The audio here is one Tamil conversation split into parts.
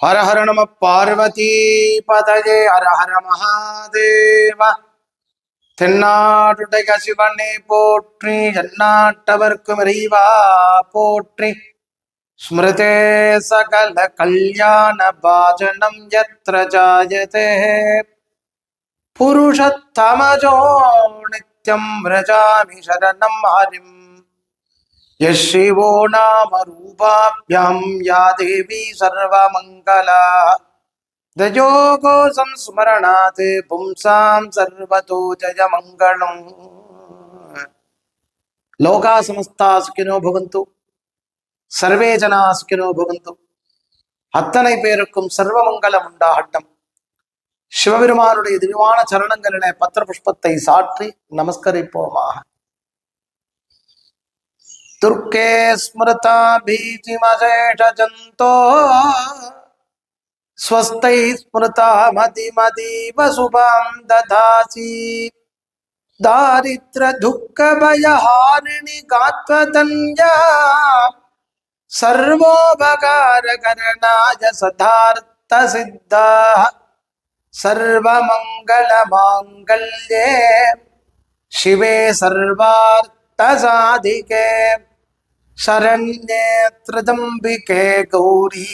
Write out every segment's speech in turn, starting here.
ஹர ஹர நம பார்வதி பதயே ஹர ஹர மகாதேவ தென்னாடுடைய சிவனை போற்றி எந்நாட்டவர்க்கும் இறைவா போற்றி. ஸ்மிருதே சகல கல்யாண பாஜனம் யத்ர ஜாயதே. புருஷத்தமஜோ நித்யம் விரஜாமி சரணம் ஹரிம் यशिवो नाम रूपाभ्यां या देवी सर्वमङ्गला दयोगो संस्मरणात् पुंसां सर्वतो जयमङ्गलम् लोका समस्ता सुखिनो भवन्तु சர்வே ஜனா சுக்கினோ பவந்து அத்தனை பேருக்கும் சர்வமங்கலம் உண்டாகட்டும் சிவபெருமானுடைய திவ்யமான சரணங்களிலே பத்திர புஷ்பத்தை சாற்றி நமஸ்கரிப்போமாக दुर्गे स्मृता भीतिमशेषजन्तो स्वस्तैः स्मृता मतिमतीव शुभां दधासि। दारिद्र्यदुःखभयहारिणि गात्वतन्या सर्वोपकारकरणाय सदार्थसिद्धाः सर्वमङ्गलमाङ्गल्ये शिवे सर्वार्थसाधिके। शरण्ये त्रिदम्बिके गौरी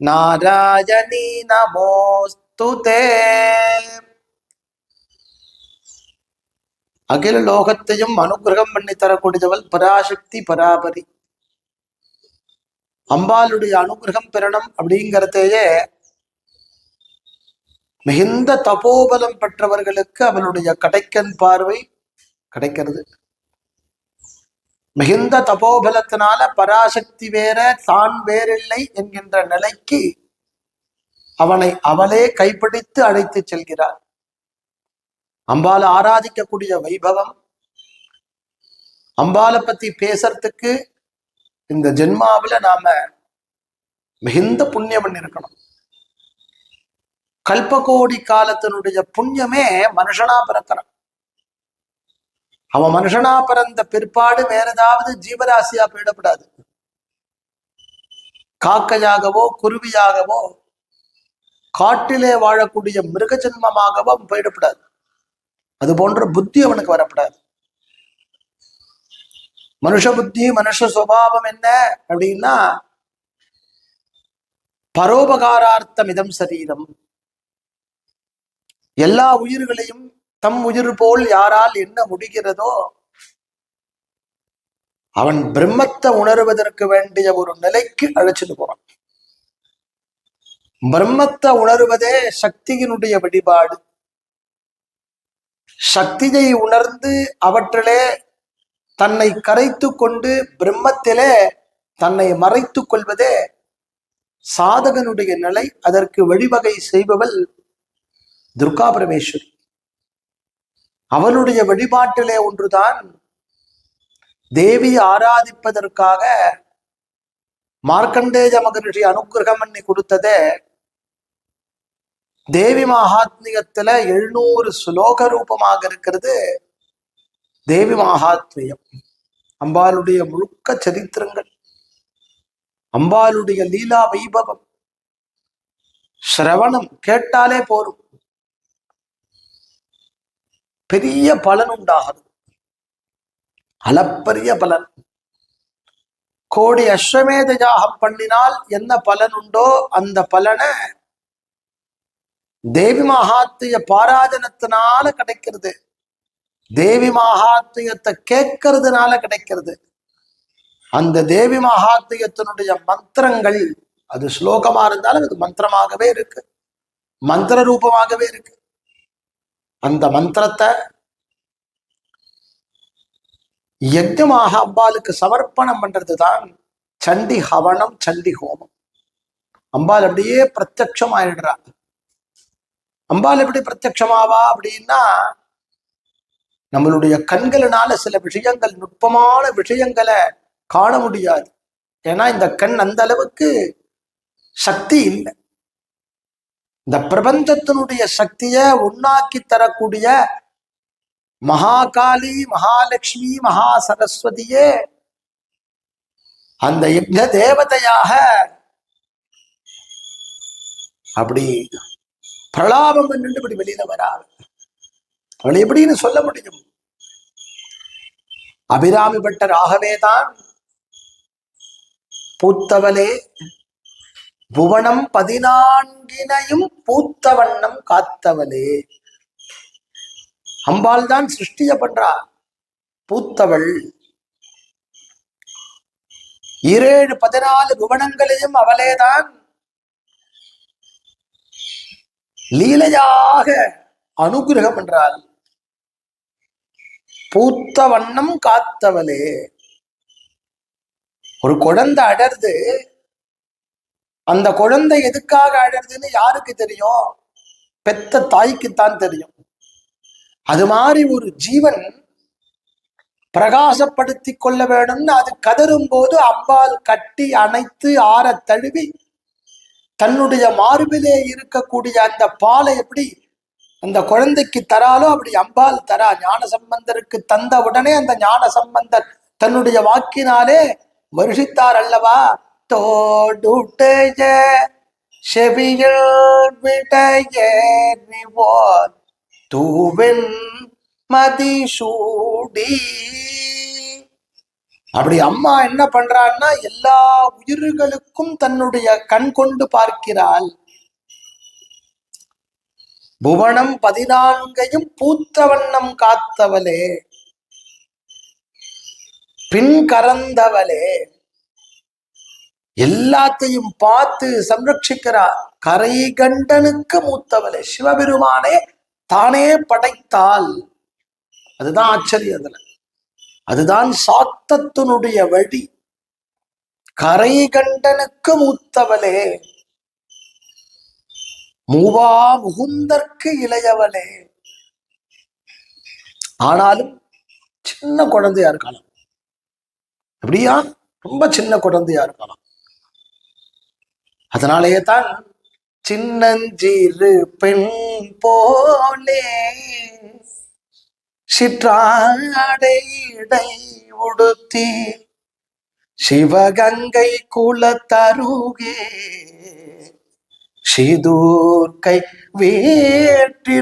नारायणी நமோஸ்து தே அகில லோகத்தையும் அனுகிரகம் பண்ணி தரக்கூடியவள் பராசக்தி பராபரி அம்பாளுடைய அனுகிரகம் பெறணும் அப்படிங்கிறதையே மிகுந்த தபோபலம் பெற்றவர்களுக்கு அவளுடைய கடைக்கன் பார்வை கிடைக்கிறது மிகுந்த தபோபலத்தினால பராசக்தி வேற தான் வேறில்லை என்கின்ற நிலைக்கு அவனை அவளே கைப்பிடித்து அழைத்து செல்கிறார் அம்பால ஆராதிக்கக்கூடிய வைபவம். அம்பாலை பத்தி பேசுறதுக்கு இந்த ஜென்மாவில நாம மிகுந்த புண்ணியம் பண்ணிருக்கணும் கல்பகோடி காலத்தினுடைய புண்ணியமே மனுஷனா பிறக்கிறான். அவன் மனுஷனா பிறந்த பிற்பாடு வேற ஏதாவது ஜீவராசியா போயிடப்படாது. காக்கையாகவோ குருவியாகவோ காட்டிலே வாழக்கூடிய மிருக ஜென்மமாகவோ அவன் போயிடப்படாது. அது போன்ற புத்தி அவனுக்கு வரப்படாது. மனுஷ புத்தி மனுஷ சுவாவம் என்ன அப்படின்னா பரோபகாரார்த்தம் இதம் சரீரம். எல்லா உயிர்களையும் தம் உயிர் போல் யாரால் என்ன முடிகிறதோ அவன் பிரம்மத்தை உணர்வதற்கு வேண்டிய ஒரு நிலைக்கு அழைச்சிட்டு போறான். பிரம்மத்தை உணர்வதே சக்தியினுடைய வழிபாடு. சக்தியை உணர்ந்து அவற்றிலே தன்னை கரைத்து கொண்டு பிரம்மத்திலே தன்னை மறைத்து கொள்வதே சாதகனுடைய நிலை. அதற்கு வழிவகை செய்பவள் துர்கா பரமேஸ்வரி அவளுடைய வழிபாட்டிலே ஒன்றுதான் தேவி ஆராதிப்பதற்காக மார்க்கண்டேஜ மகரிஷி அனுகிரகம் பண்ணி கொடுத்ததே. தேவி மகாத்மியத்துல எழுநூறு ஸ்லோக ரூபமாக இருக்கிறது தேவி மகாத்மியம். அம்பாளுடைய முழுக்க சரித்திரங்கள் அம்பாளுடைய லீலா வைபவம் சிரவணம் கேட்டாலே போரும். பெரிய பலன் உண்டாகிறது அளப்பரிய பலன். கோடி அஸ்வமேத யாகம் பண்ணினால் என்ன பலன் உண்டோ அந்த பலனை தேவி மகாத்திய பாராஜனத்தினால கிடைக்கிறது. தேவி மகாத்தியத்தை கேட்கறதுனால கிடைக்கிறது. அந்த தேவி மகாத்தியத்தினுடைய மந்திரங்கள் அது ஸ்லோகமா இருந்தாலும் அது மந்திரமாகவே இருக்கு. மந்திர ரூபமாகவே இருக்கு. அந்த மந்திரத்தை யஜ்யமாக அம்பாளுக்கு சமர்ப்பணம் பண்றதுதான் சண்டி ஹவனம் சண்டி ஹோமம். அம்பாள் அப்படியே பிரத்யட்சம் ஆயிடுறா அம்பாள் எப்படி பிரத்யக்ஷமாவா அப்படின்னா நம்மளுடைய கண்களினால சில விஷயங்கள் நுட்பமான விஷயங்களை காண முடியாது. ஏன்னா இந்த கண் அந்த அளவுக்கு சக்தி இல்லை. இந்த பிரபஞ்சத்தினுடைய சக்தியை உண்ணாக்கி தரக்கூடிய மகாகாளி மகாலட்சுமி மகா சரஸ்வதியே அந்த யக்ன தேவதையாக அப்படி பிரலாபம் பண்ணிட்டு இப்படி வெளியில வராது அவளை எப்படின்னு சொல்ல முடியும்? அபிராமி பட்டர் ஆகவேதான் பூத்தவளே புவனம் பதினான்கினையும் பூத்த வண்ணம் காத்தவளே. அம்பாள் தான் சிருஷ்டிய பண்றா பூத்தவள். இரேழு பதினாலு புவனங்களையும் அவளேதான். லீலையாக அனுகிரகம் என்றால் பூத்த வண்ணம் காத்தவளே. ஒரு குழந்தை அடர்ந்து அந்த குழந்தை எதுக்காக அழறதுன்னு யாருக்கு தெரியும்? பெத்த தாய்க்குத்தான் தெரியும். அது மாதிரி ஒரு ஜீவன் பிரகாசப்படுத்தி கொள்ள வேணும்னு அது கதரும் போது அம்பால் கட்டி அணைத்து ஆற தழுவி தன்னுடைய மார்பிலே இருக்கக்கூடிய அந்த பாலை எப்படி அந்த குழந்தைக்கு தராலோ அப்படி அம்பாள் தரா. ஞான சம்பந்தருக்கு தந்த உடனே அந்த ஞான சம்பந்தர் தன்னுடைய வாக்கினாலே வருஷித்தார் அல்லவா? தோடுடைய செவியில் விடைய தூவின் மதிசூடி. அப்படி அம்மா என்ன பண்றான்னா எல்லா உயிர்களுக்கும் தன்னுடைய கண் கொண்டு பார்க்கிறாள். புவனம் பதினான்கையும் பூத்த வண்ணம் காத்தவளே பின் கறந்தவளே. எல்லாத்தையும் பார்த்து சம்ரட்சிக்கிறார் கரை கண்டனுக்கு மூத்தவளே சிவபெருமானே தானே படைத்தால். அதுதான் ஆச்சரியம் அதுல. அதுதான் சாத்தத்தினுடைய வழி. கரை கண்டனுக்கு மூத்தவளே. மூவா முகுந்தற்கு இளையவளே. ஆனாலும் சின்ன குழந்தையா இருக்கலாம். அப்படியா ரொம்ப சின்ன குழந்தையா இருக்கலாம். அதனாலேயே தான் சின்னஞ்சிறு பெண் போலே சிற்றாடை உடுத்தி சிவகங்கை குலத்தருகே சிதூர்கை வேற்றிருப்பாள்.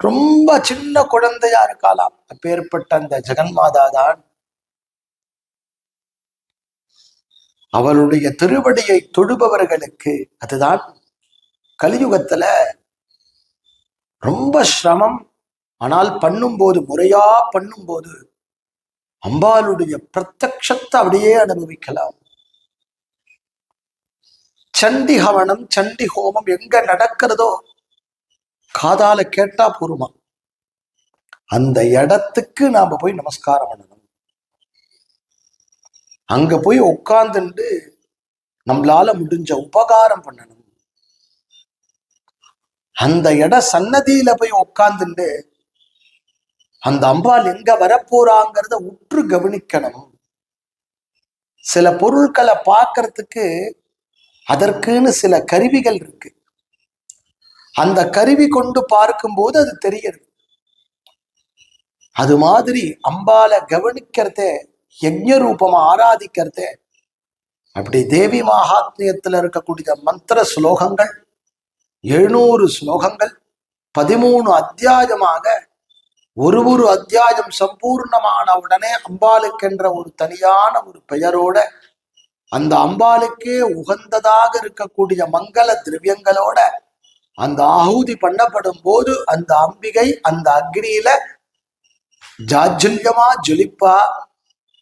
ரொம்ப சின்ன குழந்தையா இருக்காளாம். அப்பேற்பட்ட அந்த ஜெகன்மாதா தான் அவளுடைய திருவடியை தொடுபவர்களுக்கு அதுதான் கலியுகத்துல ரொம்ப சிரமம். ஆனால் பண்ணும்போது முறையா பண்ணும்போது அம்பாளுடைய பிரத்யக்ஷத்தை அப்படியே அனுபவிக்கலாம். சண்டி ஹவனம் சண்டி ஹோமம் எங்க நடக்கிறதோ காதால கேட்டா போருமா. அந்த இடத்துக்கு நாம போய் நமஸ்காரம் பண்ணணும். அங்க போய் உட்கார்ந்துட்டு நம்மளால முடிஞ்ச உபகாரம் பண்ணணும். அந்த இட சன்னதியில போய் உட்கார்ந்துட்டு அந்த அம்பாள் எங்க வரப்போறாங்கிறத உற்று கவனிக்கணும். சில பொருட்களை பார்க்கறதுக்கு அதற்குன்னு சில கருவிகள் இருக்கு. அந்த கருவி கொண்டு பார்க்கும்போது அது தெரிகிறது அது மாதிரி அம்பால கவனிக்கிறதே யஜ்ஞ ரூபமா ஆராதிக்கிறதே. அப்படி தேவி மகாத்மியத்துல இருக்கக்கூடிய மந்திர ஸ்லோகங்கள் எழுநூறு ஸ்லோகங்கள் பதிமூணு அத்தியாயமாக ஒரு ஒரு அத்தியாயம் சம்பூர்ணமான உடனே அம்பாளுக்கென்ற ஒரு தனியான ஒரு பெயரோட அந்த அம்பாளுக்கே உகந்ததாக இருக்கக்கூடிய மங்கள திரவியங்களோட அந்த ஆகுதி பண்ணப்படும் போது அந்த அம்பிகை அந்த அக்னியில ஜாஜுல்யமா ஜொலிப்பா.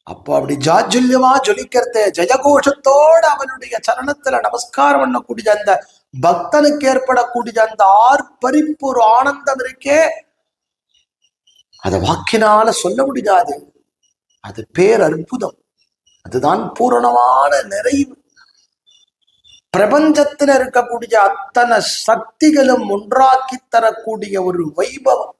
அப்போ அப்படி ஜாஜுல்யமா ஜொலிக்கிறத ஜெயகோஷத்தோட அவனுடைய சரணத்துல நமஸ்காரம் பண்ணக்கூடிய அந்த பக்தனுக்கு ஏற்படக்கூடிய அந்த ஆர்ப்பரிப்பு ஒரு ஆனந்தம் இருக்கே. அதை வாக்கினால சொல்ல முடியாது. அது பேர் அற்புதம். அதுதான் பூரணமான நிறைவு. பிரபஞ்சத்துல இருக்கக்கூடிய அத்தனை சக்திகளும் ஒன்றாக்கி தரக்கூடிய ஒரு வைபவம்.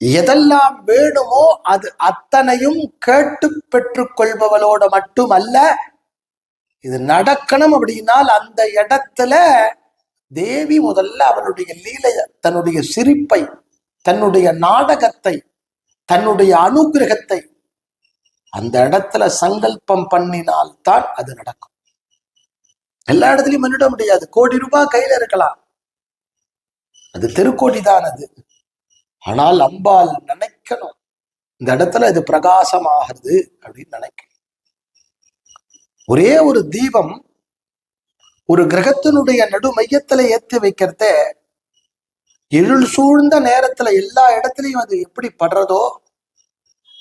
எதெல்லாம் வேணுமோ அது அத்தனையும் கேட்டு பெற்றுக்கொள்பவளோட மட்டுமல்ல இது நடக்கணும் அப்படின்னால் அந்த இடத்துல தேவி முதல்ல அவளுடைய லீலைய தன்னுடைய சிரிப்பை தன்னுடைய நாடகத்தை தன்னுடைய அனுகிரகத்தை அந்த இடத்துல சங்கல்பம் பண்ணினால்தான் அது நடக்கும். எல்லா இடத்துலயும் பண்ணிட முடியாது. கோடி ரூபாய் கையில இருக்கலாம். அது தெருக்கோடி தான் அது. ஆனால் அம்பாள் நினைக்கணும். இந்த இடத்துல இது பிரகாசமாகிறது அப்படின்னு நினைக்கணும். ஒரே ஒரு தீபம் ஒரு கிரகத்தினுடைய நடு மையத்துல ஏத்தி வைக்கிறத இருள் சூழ்ந்த நேரத்துல எல்லா இடத்துலையும் அது எப்படி படுறதோ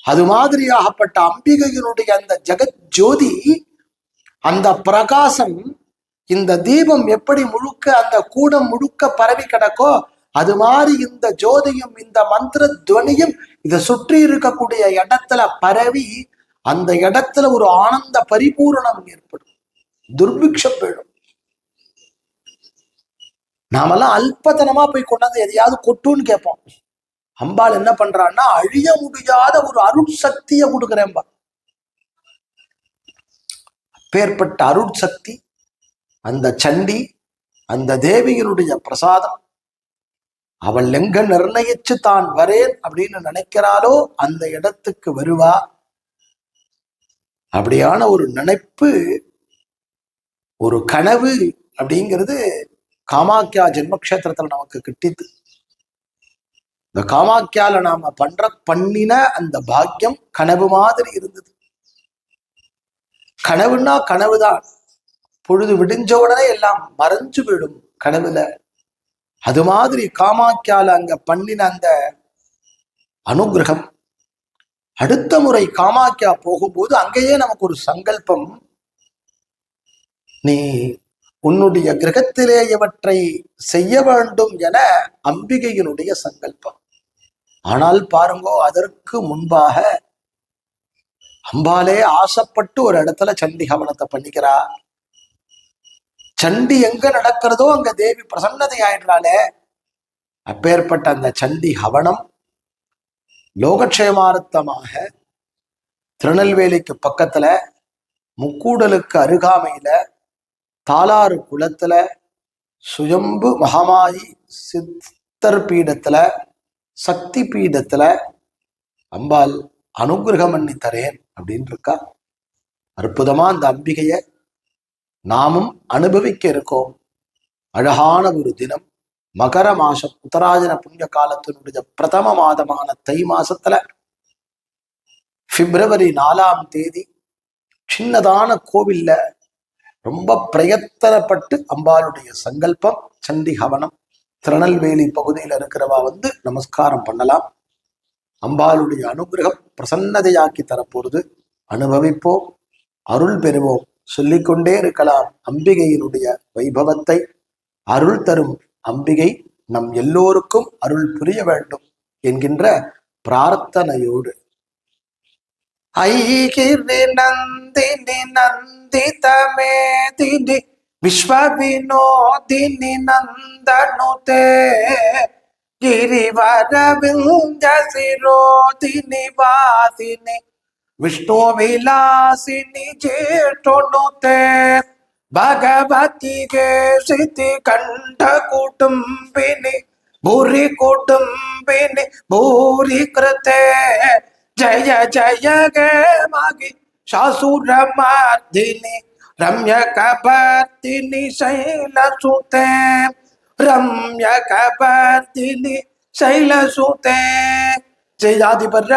அது மாதிரியாகப்பட்ட அம்பிகையினுடைய அந்த ஜெகத் ஜோதி அந்த பிரகாசம் இந்த தீபம் எப்படி முழுக்க அந்த கூடம் முழுக்க பரவி கிடக்கோ அது மாதிரி இந்த ஜோதியும் இந்த மந்திர துவனியும் இதை சுற்றி இருக்கக்கூடிய இடத்துல பரவி அந்த இடத்துல ஒரு ஆனந்த பரிபூரணம் ஏற்படும். துர்பிக்ஷம் போயிடும். நாமெல்லாம் அல்பத்தனமா போய் கொண்டாந்து எதையாவது கொட்டுன்னு கேட்போம். அம்பாள் என்ன பண்றான்னா அழிய முடியாத ஒரு அருட்சக்தியை கொடுக்குறேன்பா. பேர்பட்ட அருட்சக்தி அந்த சண்டி அந்த தேவியினுடைய பிரசாதம் அவள் எங்க நிர்ணயிச்சு தான் வரேன் அப்படின்னு நினைக்கிறாளோ அந்த இடத்துக்கு வருவா. அப்படியான ஒரு நினைப்பு ஒரு கனவு அப்படிங்கிறது காமாக்கியா ஜென்மக்ஷேத்திரத்துல நமக்கு கிட்டிது. இந்த காமாக்கியால நாம பண்ற பண்ணின அந்த பாக்கியம் கனவு மாதிரி இருந்தது. கனவுன்னா கனவுதான். பொழுது விடிஞ்ச உடனே எல்லாம் மறைஞ்சு விடும் கனவுல. அது மாதிரி காமாக்கியால அங்க பண்ணின அந்த அனுகிரகம் அடுத்த முறை காமாக்கியா போகும்போது அங்கேயே நமக்கு ஒரு சங்கல்பம். நீ உன்னுடைய கிரகத்திலே இவற்றை செய்ய வேண்டும் என அம்பிகையினுடைய சங்கல்பம். ஆனால் பாருங்கோ அதற்கு முன்பாக அம்பாலே ஆசைப்பட்டு ஒரு இடத்துல சண்டி கவனத்தை பண்ணிக்கிறா. சண்டி எங்க நடக்கிறதோ அங்க தேவி பிரசன்னதை ஆயிடுறாளே. அப்பேற்பட்ட அந்த சண்டி ஹவனம் லோகக்ஷேமார்த்தமாக திருநெல்வேலிக்கு பக்கத்துல முக்கூடலுக்கு அருகாமையில தாலாறு குளத்துல சுயம்பு மகமாயி சித்தர் பீடத்துல சக்தி பீடத்துல அம்பாள் அனுகிரகம் பண்ணி தரேன் அப்படின்னு இருக்கா அற்புதமா அந்த அம்பிகையை நாமும் அனுபவிக்க இருக்கோம். அழகான ஒரு தினம் மகர மாசம் உத்தராஜன புண்ணிய காலத்தினுடைய பிரதம மாதமான தை மாசத்துல பிப்ரவரி நாலாம் தேதி சின்னதான கோவில்ல ரொம்ப பிரயத்தனப்பட்டு அம்பாளுடைய சங்கல்பம் சண்டி ஹவனம் திருநெல்வேலி பகுதியில் இருக்கிறவா வந்து நமஸ்காரம் பண்ணலாம். அம்பாளுடைய அனுகிரகம் பிரசன்னதையாக்கி தரப்போறது. அனுபவிப்போம் அருள் பெறுவோம். சொல்லிக்கொண்டே இருக்கலாம் அம்பிகையினுடைய வைபவத்தை. அருள் தரும் அம்பிகை நம் எல்லோருக்கும் அருள் புரிய வேண்டும் என்கின்ற பிரார்த்தனையோடு. ஐகிரி நந்தினி நந்திதமேதினி விஸ்வ வினோதினி நந்தனுதே கிரிவர विंध्य शिरोधि निवासिनि ವಿಷ್ಣು ವಿಲಾಸಿನಿ ಜೇಟೊಣುತೆ ಭಗವತಿಗೆ ಸಿತಿ ಕಂಠ ಕುಟುಂಬಿನಿ ಭೂರಿ ಕುಟುಂಬಿನಿ ಭೂರಿ ಕೃತೆ ಜಯ ಜಯ ಗೆ ಮಾಗಿ ಶಾಸುರ ಮಾರ್ಧಿನಿ ರಮ್ಯ ಕಬರ್ದಿನಿ ಶೈಲ ಸುತೆ ರಮ್ಯ ಕಬರ್ದಿನಿ ಶೈಲ ಸುತೆ ಜಯಾಧಿಪರ